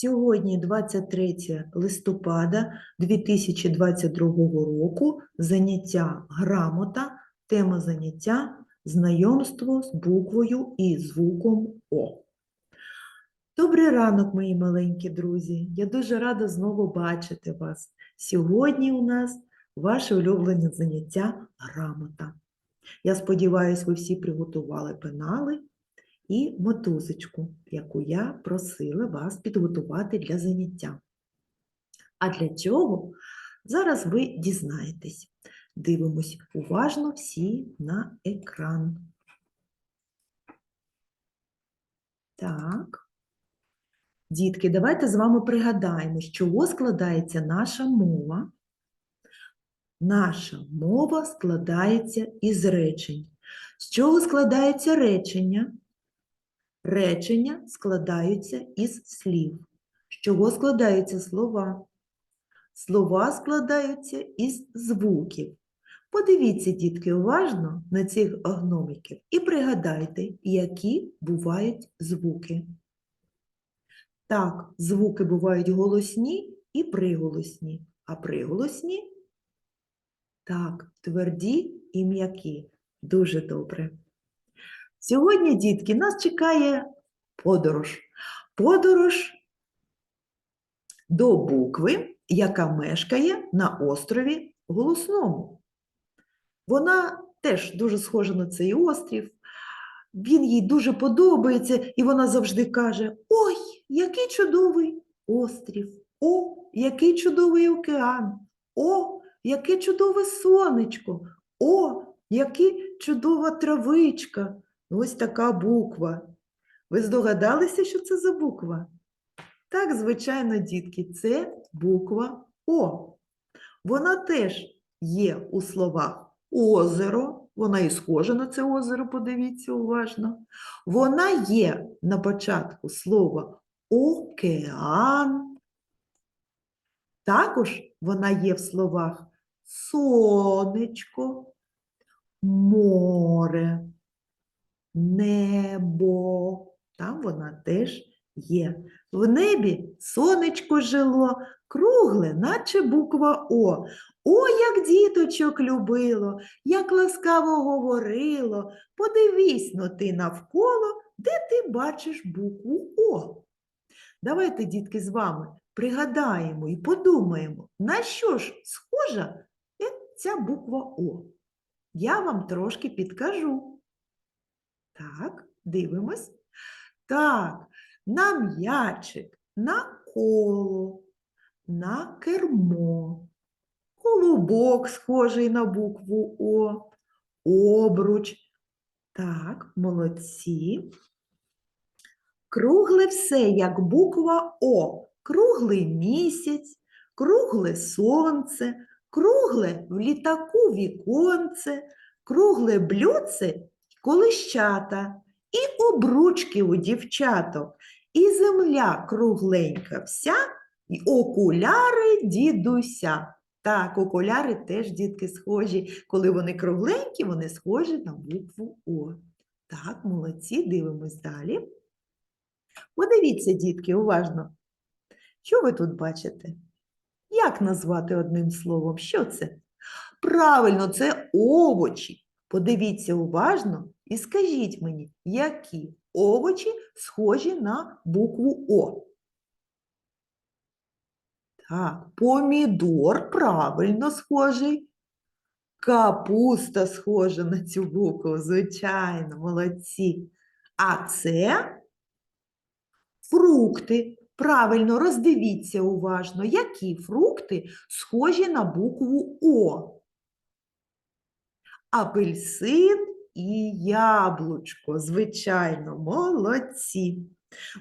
Сьогодні 23 листопада 2022 року. Заняття грамота, тема заняття знайомство з буквою і звуком О. Добрий ранок, мої маленькі друзі. Я дуже рада знову бачити вас. Сьогодні у нас ваше улюблене заняття грамота. Я сподіваюся, ви всі приготували пенали і мотузочку, яку я просила вас підготувати для заняття. А для чого? Зараз ви дізнаєтесь. Дивимось уважно всі на екран. Так. Дітки, давайте з вами пригадаємо, з чого складається наша мова. Наша мова складається із речень. З чого складається речення? Речення складаються із слів. З чого складаються слова? Слова складаються із звуків. Подивіться, дітки, уважно на цих гномиків і пригадайте, які бувають звуки. Так, звуки бувають голосні і приголосні, а приголосні так, тверді і м'які. Дуже добре. Сьогодні, дітки, нас чекає подорож. Подорож до букви, яка мешкає на острові Голосному. Вона теж дуже схожа на цей острів. Він їй дуже подобається, і вона завжди каже: Ой, який чудовий острів! О, який чудовий океан! О, яке чудове сонечко! О, яка чудова травичка! Ось така буква. Ви здогадалися, що це за буква? Так, звичайно, дітки, це буква О. Вона теж є у словах озеро, вона і схожа на це озеро, подивіться уважно. Вона є на початку слова океан. Також вона є в словах сонечко, море, небо. Там вона теж є. В небі сонечко жило, кругле, наче буква О. О, як діточок любило, як ласкаво говорило. Подивись но ти навколо, де ти бачиш букву О. Давайте, дітки, з вами пригадаємо і подумаємо, на що ж схожа е, ця буква О. Я вам трошки підкажу. Так, дивимось. Так, на м'ячик, на коло, на кермо. Колобок схожий на букву О, обруч. Так, молодці. Кругле все, як буква О. Круглий місяць, кругле сонце, кругле в літаку віконце, кругле блюдце колищата, і обручки у дівчаток, і земля кругленька вся, і окуляри дідуся. Так, окуляри теж дітки схожі. Коли вони кругленькі, вони схожі на букву О. Так, молодці, дивимось далі. Подивіться, дітки, уважно. Що ви тут бачите? Як назвати одним словом? Що це? Правильно, це овочі. Подивіться уважно і скажіть мені, які овочі схожі на букву О. Так, помідор правильно схожий. Капуста схожа на цю букву, звичайно, молодці. А це фрукти. Правильно, роздивіться уважно, які фрукти схожі на букву О. Апельсин і яблучко, звичайно, молодці.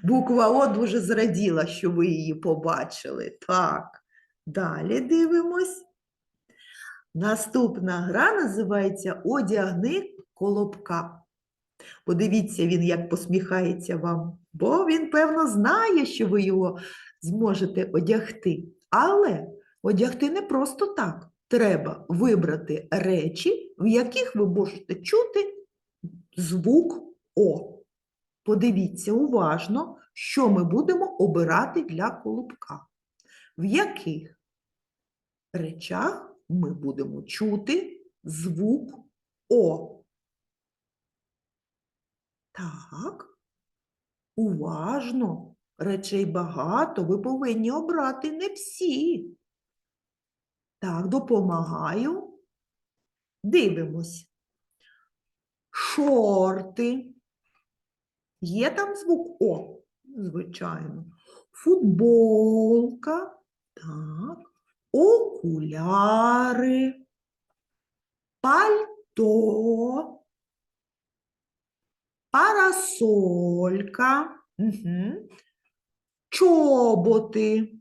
Буква О дуже зраділа, що ви її побачили. Так, далі дивимось. Наступна гра називається Одягни колобка. Подивіться, він як посміхається вам, бо він, певно, знає, що ви його зможете одягти. Але одягти не просто так. Треба вибрати речі, в яких ви можете чути звук О. Подивіться уважно, що ми будемо обирати для колобка. В яких речах ми будемо чути звук О. Так. Уважно. Речей багато, ви повинні обрати не всі. Так, допомагаю. Дивимось. Шорти. Є там звук О? Звичайно. Футболка. Так. Окуляри. Пальто. Парасолька. Угу. Чоботи.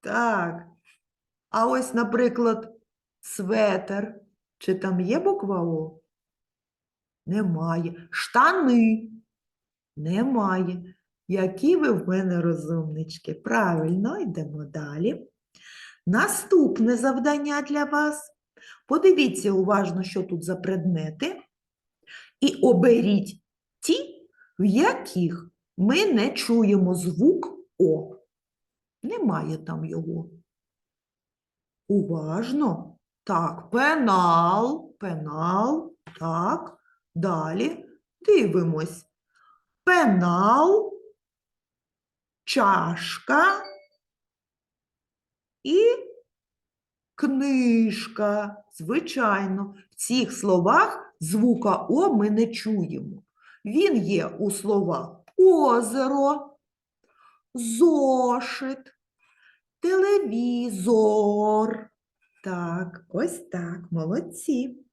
Так. А ось, наприклад, светер. Чи там є буква О? Немає. Штани. Немає. Які ви в мене розумнички. Правильно, йдемо далі. Наступне завдання для вас. Подивіться уважно, що тут за предмети, і оберіть ті, в яких ми не чуємо звук О. Немає там його. Уважно. Так, пенал, пенал. Так, далі дивимось. Пенал, чашка і книжка. Звичайно, в цих словах звука О ми не чуємо. Він є у словах озеро, зошит, телевізор. Так, ось так, молодці.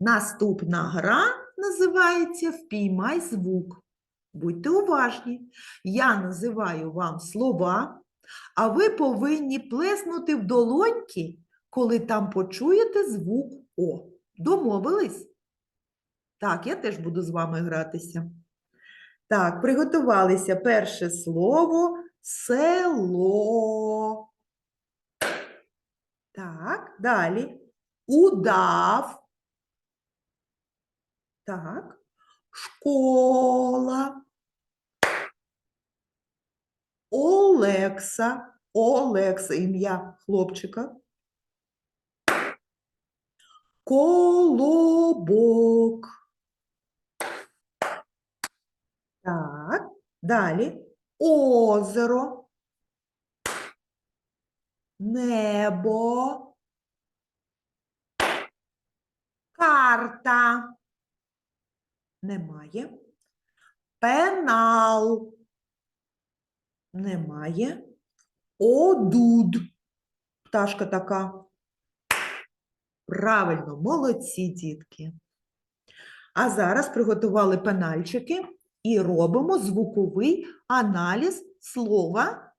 Наступна гра називається Впіймай звук. Будьте уважні. Я називаю вам слова, а ви повинні плеснути в долоньки, коли там почуєте звук О. Домовились? Так, я теж буду з вами гратися. Так, приготувалися перше слово село. Так, далі. Удав. Так. Школа. Олекса. Олекса ім'я хлопчика. Колобок. Так, далі. Озеро. Небо. Карта. Немає. Пенал. Немає. Одуд. Пташка така. Правильно, молодці, дітки. А зараз приготували пенальчики і робимо звуковий аналіз слова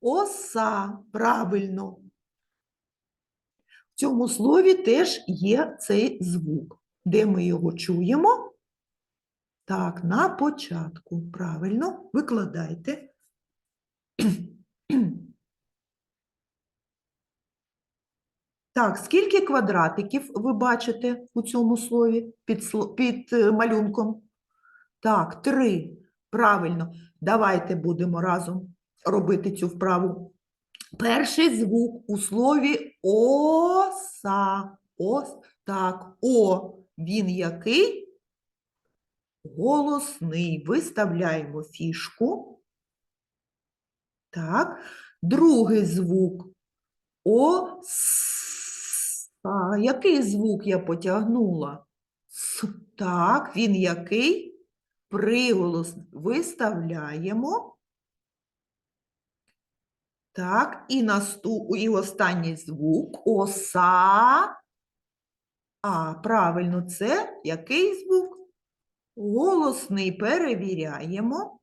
оса. Правильно. В цьому слові теж є цей звук. Де ми його чуємо? Так, на початку. Правильно, викладайте. Так, скільки квадратиків ви бачите у цьому слові під, під е, малюнком? Так, три. Правильно. Давайте будемо разом робити цю вправу. Перший звук у слові оса. Ос. Так, о. Він який? Голосний. Виставляємо фішку. Так. Другий звук. Оса. Який звук я потягнула? С. Так, він який? Приголос виставляємо. Так, і, наступ... і останній звук оса. А, правильно, це який звук? Голосний перевіряємо.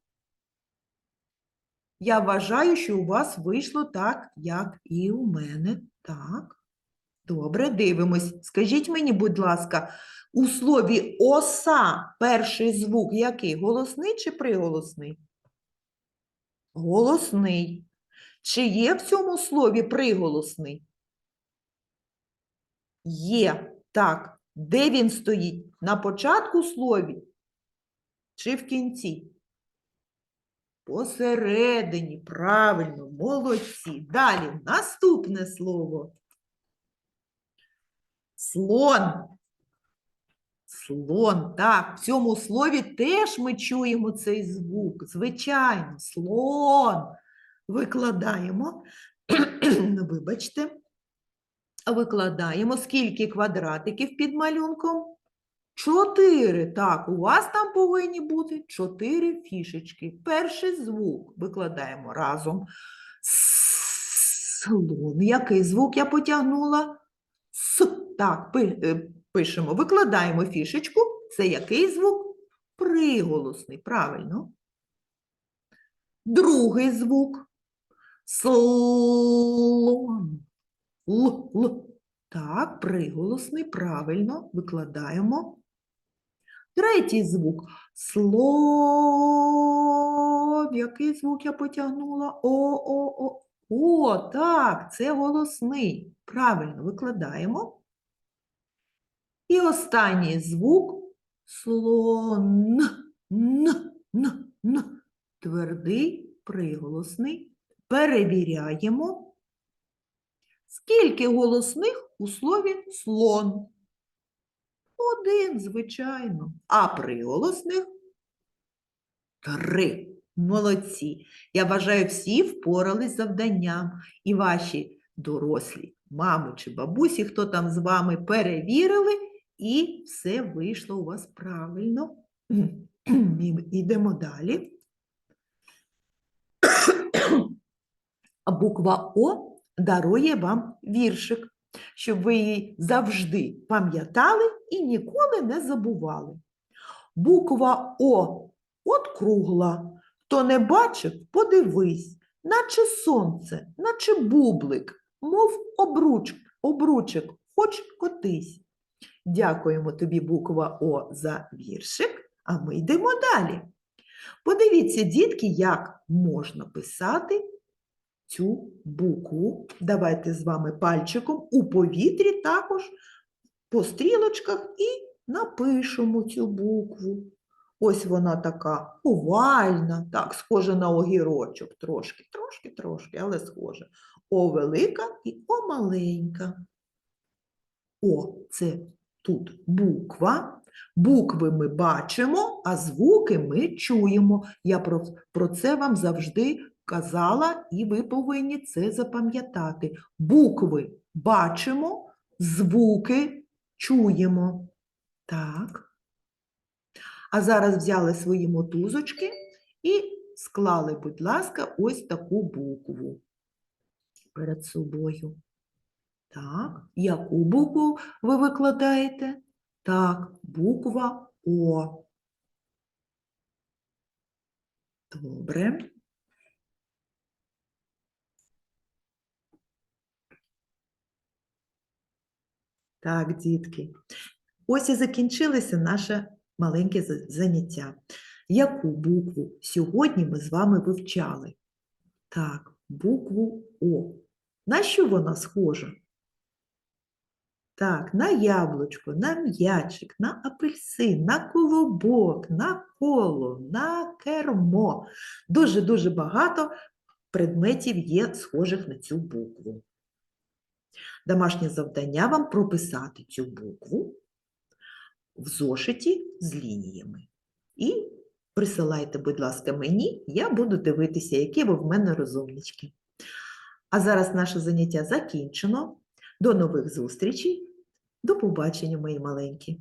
Я вважаю, що у вас вийшло так, як і у мене. Так. Добре, дивимось. Скажіть мені, будь ласка, у слові оса перший звук який? Голосний чи приголосний? Голосний. Чи є в цьому слові приголосний? Є. Так, Де він стоїть? На початку слові чи в кінці? Посередині, правильно, молодці. Далі наступне слово. Слон. Слон, так, в цьому слові теж ми чуємо цей звук. Звичайно, слон. Викладаємо, вибачте, викладаємо скільки квадратиків під малюнком? Чотири. Так, у вас там повинні бути чотири фішечки. Перший звук викладаємо разом. Слон. Який звук я потягнула? С. Так, пишемо, викладаємо фішечку. Це який звук? Приголосний, правильно. Другий звук. Слон. Л, л. Так, приголосний, правильно, викладаємо. Третій звук. Слов. Який звук я потягнула? О, о, о. О, так, це голосний. Правильно, викладаємо. І останній звук слон. Н, н, н. Твердий, приголосний. Перевіряємо. Скільки голосних у слові слон? Один, звичайно. А приголосних три. Молодці. Я бажаю, всі впорались з завданням. І ваші дорослі, мами чи бабусі, хто там з вами перевірили, і все вийшло у вас правильно. Йдемо далі. Буква О дарує вам віршик, щоб ви її завжди пам'ятали і ніколи не забували. Буква О от кругла. Хто не бачив, подивись, наче сонце, наче бублик, мов обруч, обручик, хоч котись. Дякуємо тобі, буква О, за віршик, а ми йдемо далі. Подивіться, дітки, як можна писати цю букву. Давайте з вами пальчиком у повітрі також по стрілочках і напишемо цю букву. Ось вона така овальна, так, схожа на огірочок, трошки, трошки, трошки, але схожа. О велика і О маленька. О, це тут буква. Букви ми бачимо, а звуки ми чуємо. Я про, про це вам завжди казала, і ви повинні це запам'ятати. Букви бачимо, звуки чуємо. Так. А зараз взяли свої мотузочки і склали, будь ласка, ось таку букву перед собою. Так, яку букву ви викладаєте? Так, буква О. Добре. Так, дітки. Ось і закінчилося наше маленьке заняття. Яку букву сьогодні ми з вами вивчали? Так, букву О. На що вона схожа? Так, на яблучко, на м'ячик, на апельсин, на колобок, на коло, на кермо. Дуже-дуже багато предметів є схожих на цю букву. Домашнє завдання вам прописати цю букву в зошиті з лініями. І присилайте, будь ласка, мені, я буду дивитися, які ви в мене розумнички. А зараз наше заняття закінчено. До нових зустрічей. До побачення, мої маленькі.